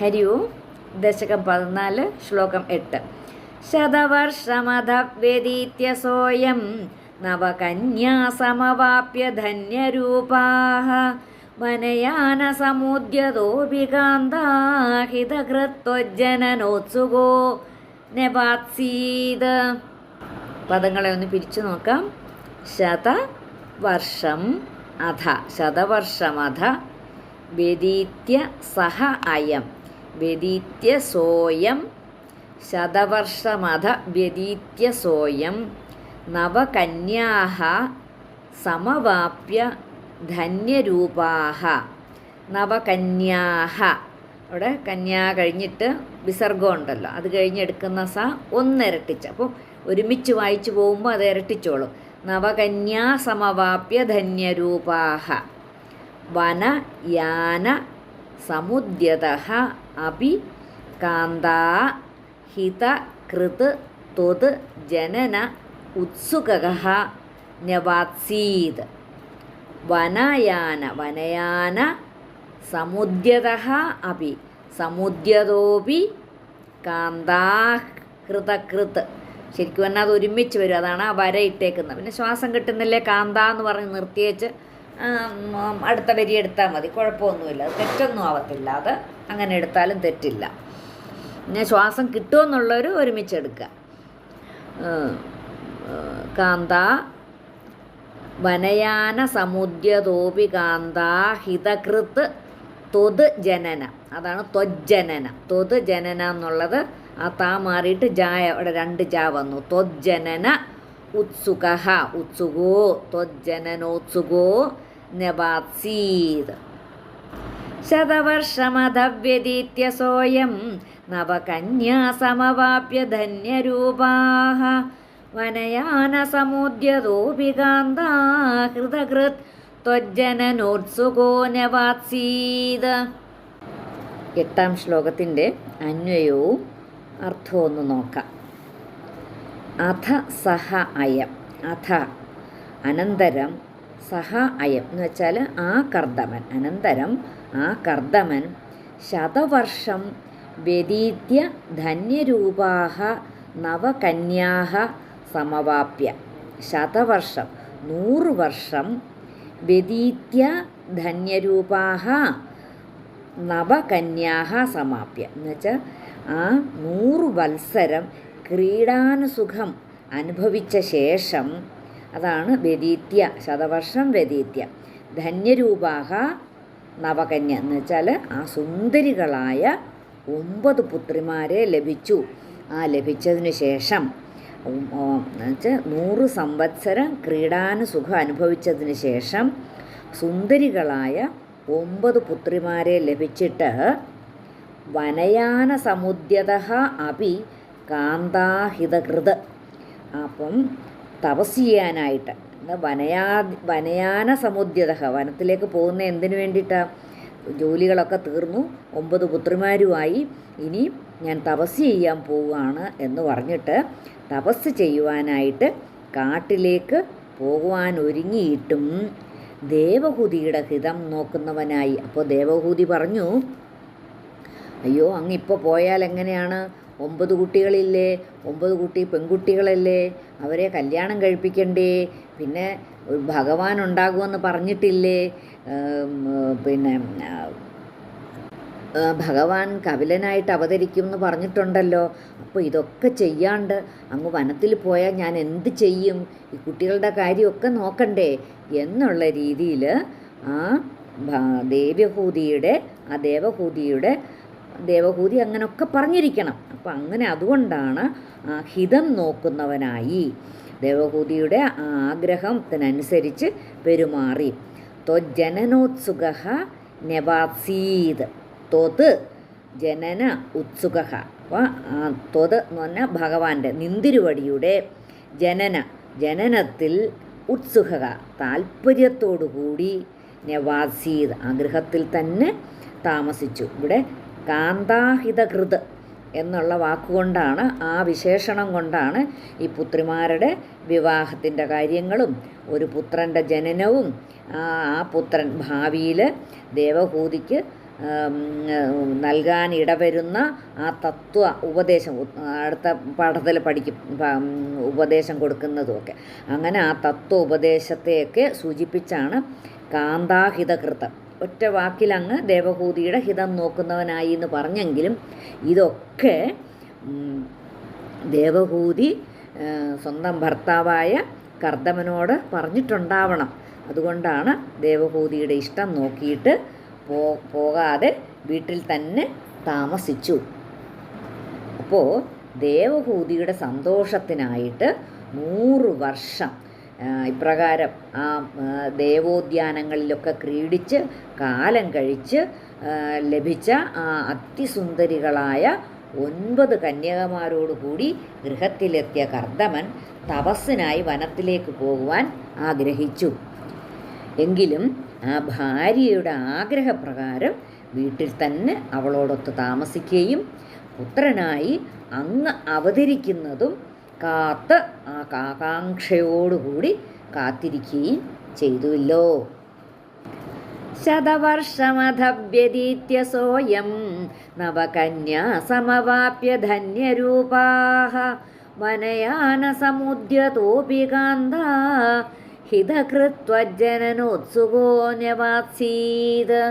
ഹരി ഓം ദശകം പതിനാല് ശ്ലോകം എട്ട്. ശതവർഷമധവേദീത്യസോയം നവകന്യാസമവാപ്യ ധന്യരൂപാः വനയാനസമുദ്യതോപികാന്താഹിതകൃത്വജ്ജനനോത്സുകോ നവാത്സീത്. പദങ്ങളെ ഒന്ന് പിരിച്ചു നോക്കാം. ശതവർഷം അധ ശതവർഷമധ വ്യതീത്യ സഹ അയം. വ്യതീത്യ സോയം ശതവർഷമധ വ്യതീത്യ സോയം നവകന്യാഹ സമവാപ്യ ധന്യരൂപാഹ നവകന്യാഹ. അവിടെ കന്യാ കഴിഞ്ഞിട്ട് വിസർഗം ഉണ്ടല്ലോ അത് കഴിഞ്ഞെടുക്കുന്ന സ ഒന്നിരട്ടിച്ച്. അപ്പോൾ ഒരുമിച്ച് വായിച്ചു പോകുമ്പോൾ അത് ഇരട്ടിച്ചോളും. നവകന്യാ സമവാപ്യ ധന്യരൂപാഹ. വനയാന സമുദ്യത അപി കാന്താ ഹിത കൃത് ത്വത് ജനന ഉത്സുക ന്യവാത്സീത്. വനയാന വനയാന സമുദ്യത അപി സമുദ്യതോപി കാന്താ കൃതകൃത്. ശരിക്കും പറഞ്ഞാൽ അത് ഒരുമിച്ച് വരും. അതാണ് ആ വര ഇട്ടേക്കുന്നത്. പിന്നെ ശ്വാസം കിട്ടുന്നില്ലേ കാന്ത എന്ന് പറഞ്ഞ് നിർത്തിയേച്ച് അടുത്ത വരി എടുത്താൽ മതി. കുഴപ്പമൊന്നുമില്ല. തെറ്റൊന്നും ആവത്തില്ല. അത് അങ്ങനെ എടുത്താലും തെറ്റില്ല. പിന്നെ ശ്വാസം കിട്ടുമെന്നുള്ളവർ ഒരുമിച്ച് എടുക്കുക. ഏഹ്, ഏഹ്, കാന്ത വനയാന സമുദ്യതോപി കാന്ത ഹിതകൃത് തൊത് ജനന. അതാണ് ത്വജ്ജനന ത്വത് ജനന എന്നുള്ളത് ആ താ മാറിയിട്ട് ജായ അവിടെ രണ്ട് ജാ വന്നു. ത്വജ്ജനന ഉത്സുക ഉത്സുകോ ത്വജ്ജനനോത്സുകോ നവാത്സീത്. ശതവർഷമധവ്യതീത്യ സോയം നവകന്യാസമവാപ്യ ധന്യരൂപാഹ വനയാനസമുദ്യതോപികാന്താ ഹൃതകൃത് ത്വജ്ജനനോത്സുകോ നവാത്സീത്. എട്ടാം ശ്ലോകത്തിന്റെ അന്വയവും അർത്ഥവും ഒന്ന് നോക്കാം. അഥ സഹ അയം. അഥ. അനന്തരം സഹ അയം. എന്ന് വെച്ചാൽ ആ കർദമൻ അനന്തരം ആ കർദമൻ ശതവർഷം വ്യതീത്യ ധന്യരൂപാഹ നവകന്യാഹ സമവാപ്യ. ശതവർഷം നൂറ് വർഷം വ്യതീത്യ ധന്യരൂപാഹ നവകന്യാഹ സമാപ്യ എന്നുവെച്ചാൽ ആ നൂറ് വത്സരം ക്രീഡാനുസുഖം അനുഭവിച്ച ശേഷം അതാണ് വ്യതീത്യ ശതവർഷം വ്യതീത്യ. ധന്യരൂപാഹ നവകന്യ എന്ന് വെച്ചാൽ ആ സുന്ദരികളായ ഒമ്പത് പുത്രിമാരെ ലഭിച്ചു. ആ ലഭിച്ചതിന് ശേഷം എന്നുവെച്ചാൽ നൂറ് സംവത്സരം ക്രീഡാനുസുഖം അനുഭവിച്ചതിന് ശേഷം സുന്ദരികളായ ഒമ്പത് പുത്രിമാരെ ലഭിച്ചിട്ട് വനയാന സമുദ്യത അപി കാന്താഹിതകൃത്. അപ്പം തപസ് ചെയ്യാനായിട്ട് വനയാ വനയാന സമുദ്യത വനത്തിലേക്ക് പോകുന്ന എന്തിനു വേണ്ടിയിട്ടാണ് ജോലികളൊക്കെ തീർന്നു ഒമ്പത് പുത്രിമാരുമായി ഇനി ഞാൻ തപസ് ചെയ്യാൻ പോവുകയാണ് എന്ന് പറഞ്ഞിട്ട് തപസ് ചെയ്യുവാനായിട്ട് കാട്ടിലേക്ക് പോകുവാൻ ഒരുങ്ങിയിട്ടും ദേവഹൂതിയുടെ ഹിതം നോക്കുന്നവനായി. അപ്പോൾ ദേവഹൂതി പറഞ്ഞു അയ്യോ അങ്ങിപ്പോൾ പോയാൽ എങ്ങനെയാണ് ഒമ്പത് കുട്ടികളില്ലേ? ഒമ്പത് കുട്ടി പെൺകുട്ടികളല്ലേ? അവരെ കല്യാണം കഴിപ്പിക്കണ്ടേ? പിന്നെ ഭഗവാൻ ഉണ്ടാകുമെന്ന് പറഞ്ഞിട്ടില്ലേ? പിന്നെ ഭഗവാൻ കപിലനായിട്ട് അവതരിക്കും എന്ന് പറഞ്ഞിട്ടുണ്ടല്ലോ. അപ്പോൾ ഇതൊക്കെ ചെയ്യാണ്ട് അങ്ങ് വനത്തിൽ പോയാൽ ഞാൻ എന്ത് ചെയ്യും? ഈ കുട്ടികളുടെ കാര്യമൊക്കെ നോക്കണ്ടേ? എന്നുള്ള രീതിയിൽ ആ ദേവഹൂതിയുടെ ആ ദേവഹൂതിയുടെ ദേവഹൂതി അങ്ങനെയൊക്കെ പറഞ്ഞിരിക്കണം. അപ്പം അങ്ങനെ അതുകൊണ്ടാണ് ഹിതം നോക്കുന്നവനായി ദേവഹൂതിയുടെ ആഗ്രഹത്തിനനുസരിച്ച് പെരുമാറി. ത്വജനനോത്സുക നെവാസീത്. ത്വത് ജനന ഉത്സുക അപ്പോൾ ത്വത് എന്ന് പറഞ്ഞാൽ ഭഗവാന്റെ നിന്തിരുവടിയുടെ ജനന. ജനനത്തിൽ ഉത്സുക താല്പര്യത്തോടുകൂടി നെവാസീത്. ആഗ്രഹത്തിൽ തന്നെ താമസിച്ചു. ഇവിടെ കാന്താഹിതകൃത് എന്നുള്ള വാക്കുകൊണ്ടാണ് ആ വിശേഷണം കൊണ്ടാണ് ഈ പുത്രിമാരുടെ വിവാഹത്തിന്റെ കാര്യങ്ങളും ഒരു പുത്രന്റെ ജനനവും ആ പുത്രൻ ഭാവിയിൽ ദേവഹൂതിക്ക് ഉം, നൽകാൻ ഇടവരുന്ന ആ തത്വ ഉപദേശം അടുത്ത പാഠത്തിൽ പഠിക്കും ഉപദേശം കൊടുക്കുന്നതുമൊക്കെ. അങ്ങനെ ആ തത്വ ഉപദേശത്തെയൊക്കെ സൂചിപ്പിച്ചാണ് കാന്താഹിതകൃതം. ഒറ്റ വാക്കിലങ്ങ് ദേവഹൂതിയുടെ ഹിതം നോക്കുന്നവനായി എന്ന് പറഞ്ഞെങ്കിലും ഇതൊക്കെ ദേവഹൂതി സ്വന്തം ഭർത്താവായ കർദമനോട് പറഞ്ഞിട്ടുണ്ടാവണം. അതുകൊണ്ടാണ് ദേവഹൂതിയുടെ ഇഷ്ടം നോക്കിയിട്ട് പോ പോകാതെ വീട്ടിൽ തന്നെ താമസിച്ചു. അപ്പോൾ ദേവഹൂതിയുടെ സന്തോഷത്തിനായിട്ട് നൂറ് വർഷം ഇപ്രകാരം ആ ദേവോദ്യാനങ്ങളിലൊക്കെ ക്രീഡിച്ച് കാലം കഴിച്ച് ലഭിച്ച ആ അതിസുന്ദരികളായ ഒൻപത് കന്യകമാരോടുകൂടി ഗൃഹത്തിലെത്തിയ കർദമൻ തപസ്സിനായി വനത്തിലേക്ക് പോകുവാൻ ആഗ്രഹിച്ചു. എങ്കിലും ആ ഭാര്യയുടെ ആഗ്രഹപ്രകാരം വീട്ടിൽ തന്നെ അവളോടൊത്ത് താമസിക്കുകയും പുത്രനായി അങ്ങ് അവതരിക്കുന്നതും കാത്ത് ആ കാക്കാംക്ഷയോടുകൂടി കാത്തിരിക്കുകയും ചെയ്തുവല്ലോ. ശതവർഷമധവ്യതീത്യ സോയം നവകന്യാസമവാപ്യ ധന്യരൂപാഹ വനയാനസമുദ്യതോപി കാന്ത ഹിതകൃത്വജനനോത്സുകോ ന്യവാത്സീത്